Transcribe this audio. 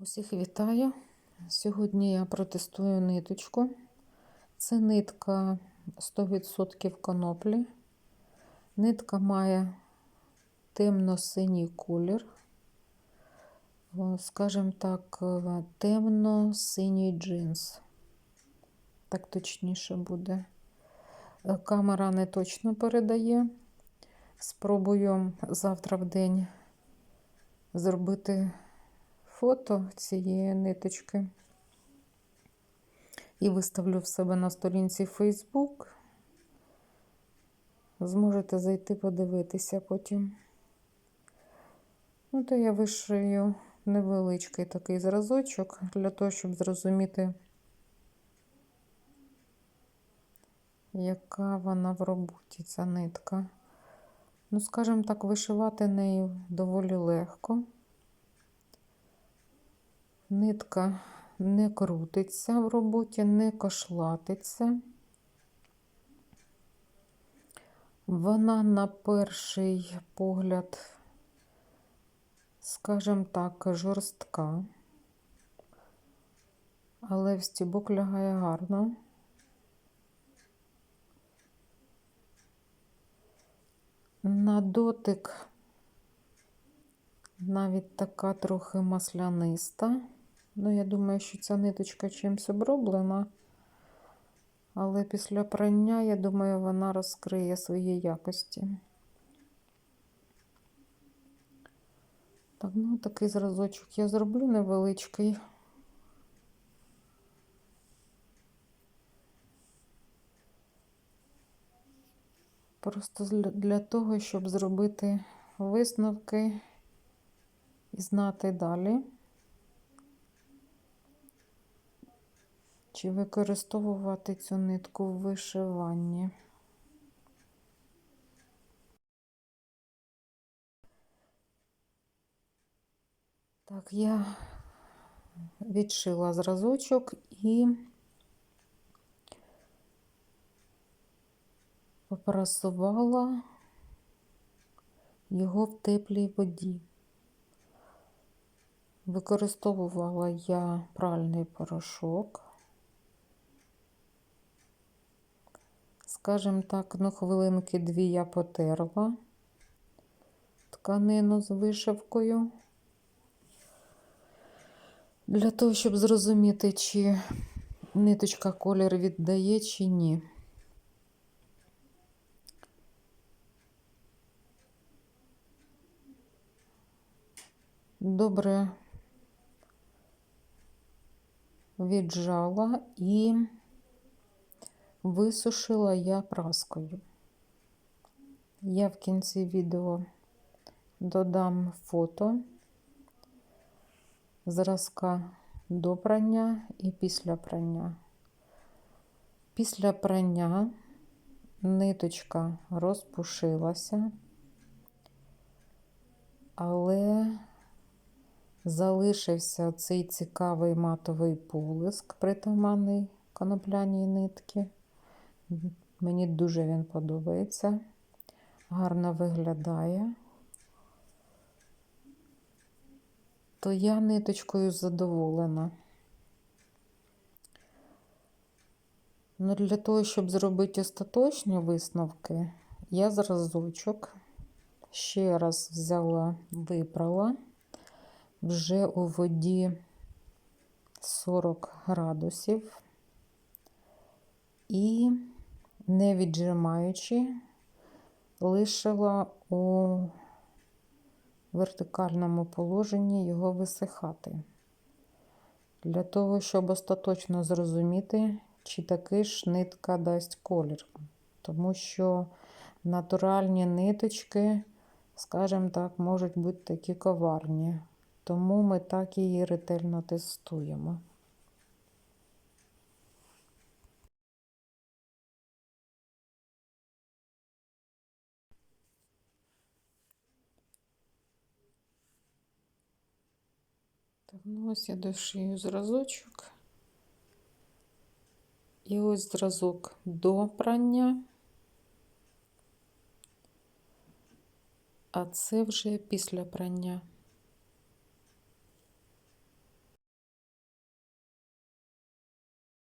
Усіх вітаю. Сьогодні я протестую ниточку. Це нитка 100% коноплі. Нитка має темно-синій колір, скажімо так, е, темно-синій джинс. Так точніше буде. Е, Камера не точно передає. Спробую завтра в день зробити фото цієї ниточки і виставлю в себе на сторінці Facebook. Зможете зайти подивитися потім. Ну, то я вишию невеличкий такий зразочок для того, щоб зрозуміти, яка вона в роботі, ця нитка. Ну, скажімо так, вишивати нею доволі легко. Нитка не крутиться в роботі, не кошлатиться. Вона на перший погляд, скажімо так, жорстка, але в стібок лягає гарно. На дотик навіть така трохи масляниста. Ну, я думаю, що ця ниточка чимось оброблена, але після прання, я думаю, вона розкриє свої якості. Так, ну такий зразочок я зроблю невеличкий. Просто для того, щоб зробити висновки і знати далі. Чи використовувати цю нитку в вишиванні? Так, я відшила зразочок і попрасувала його в теплій воді. Використовувала я пральний порошок. Скажімо так, ну, хвилинки дві я потерла тканину з вишивкою. Для того, щоб зрозуміти, чи ниточка колір віддає, чи ні. Добре віджала і висушила я праскою. Я в кінці відео додам фото зразка до прання і після прання. Після прання ниточка розпушилася, але залишився цей цікавий матовий полиск притаманний конопляній нитки. Мені дуже він подобається, гарно виглядає. То я ниточкою задоволена. Ну, для того, щоб зробити остаточні висновки, я зразочок ще раз взяла, випрала вже у воді 40 градусів і, не віджимаючи, лишила у вертикальному положенні його висихати. Для того, щоб остаточно зрозуміти, чи таки ж нитка дасть колір. Тому що натуральні ниточки, скажімо так, можуть бути такі коварні. Тому ми так її ретельно тестуємо. Так, ну ось я дошию зразочок. І ось зразок до прання, а це вже після прання.